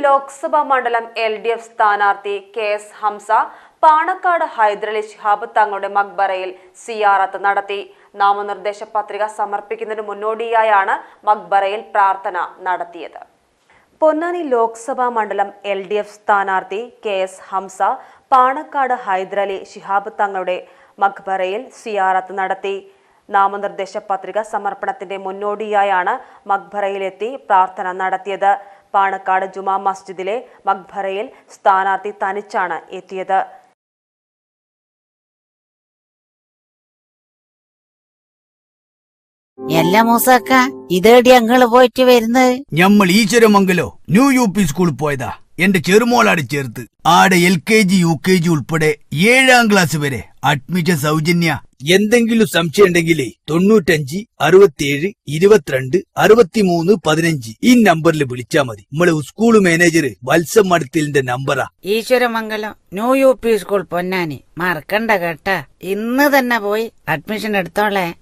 ലോക്സഭാ മണ്ഡലം L D F സ്ഥാനാർത്ഥി K S Hamza Panakkad Hyderali Shihab തങ്ങളുടെ മക്ബറയിൽ സിയാറത്ത് നടത്തി. നാമനിർദ്ദേശ പത്രിക സമർപ്പിക്കുന്നതിന് മുന്നോടിയായാണ് മക്ബറയിൽ പ്രാർത്ഥന നടത്തിയത്. പൊന്നാനി ലോക്സഭാ മണ്ഡലം എൽ ഡി എഫ് സ്ഥാനാർത്ഥി കെ എസ് ഹംസ പാണക്കാട് ഹൈദരലി ശിഹാബ് തങ്ങളുടെ മക്ബറയിൽ സിയാറത്ത് നടത്തി. നാമനിർദ്ദേശ പത്രിക സമർപ്പണത്തിന്റെ മുന്നോടിയായാണ് മക്ബറയിലെത്തി പ്രാർത്ഥന നടത്തിയത്. പാണക്കാട് ജുമാ മസ്ജിദിലെ മക്ബറയിൽ സ്ഥാനാർത്ഥി തനിച്ചാണ് എത്തിയത്. എല്ലാ മൂസാക്ക ഇതേടി അങ്ങൾ പോയിട്ട് വരുന്നത്? ഞമ്മൾ ഈശ്വരമംഗലോ ന്യൂ യു പി സ്കൂളിൽ പോയതാ. എന്റെ ചെറുമോളാട് ചേർത്ത്. ആടെ L K G U K G ഉൾപ്പെടെ ഏഴാം ക്ലാസ് വരെ അഡ്മിഷൻ സൗജന്യ എന്തെങ്കിലും സംശയം ഉണ്ടെങ്കിൽ തൊണ്ണൂറ്റഞ്ച് അറുപത്തിയേഴ് ഇരുപത്തിരണ്ട് അറുപത്തിമൂന്ന് പതിനഞ്ച് ഈ നമ്പറിൽ വിളിച്ചാ മതി. നമ്മളെ സ്കൂൾ മാനേജർ വത്സം മടത്തിലിന്റെ നമ്പറാ. Eshwaramangalam new U P school Ponnani. മറക്കണ്ട കേട്ടാ. ഇന്ന് തന്നെ പോയി അഡ്മിഷൻ എടുത്തോളേ.